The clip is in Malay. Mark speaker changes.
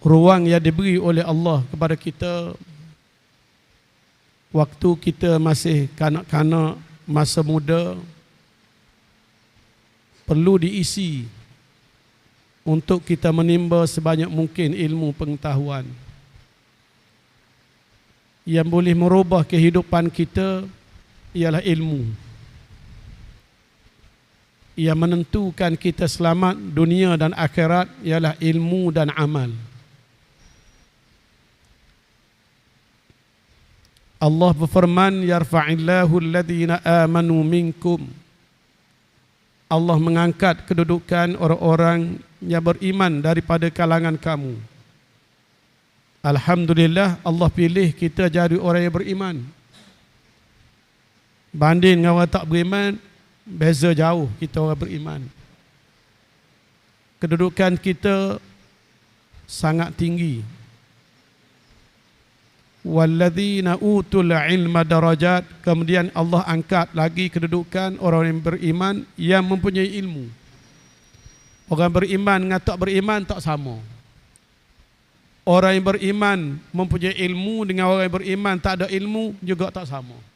Speaker 1: ruang yang diberi oleh Allah kepada kita waktu kita masih kanak-kanak masa muda perlu diisi untuk kita menimba sebanyak mungkin ilmu pengetahuan yang boleh merubah kehidupan kita ialah ilmu yang menentukan kita selamat dunia dan akhirat ialah ilmu dan amal. Allah berfirman yarfa'illahu alladhina amanu minkum. Allah mengangkat kedudukan orang-orang yang beriman daripada kalangan kamu. Alhamdulillah Allah pilih kita jadi orang yang beriman. Banding dengan orang tak beriman Beza jauh kita orang beriman. Kedudukan kita sangat tinggi walladzina utul ilma darajat. Kemudian Allah angkat lagi kedudukan orang yang beriman yang mempunyai ilmu. Orang beriman dengan tak beriman tak sama. Orang yang beriman mempunyai ilmu dengan orang yang beriman tak ada ilmu juga tak sama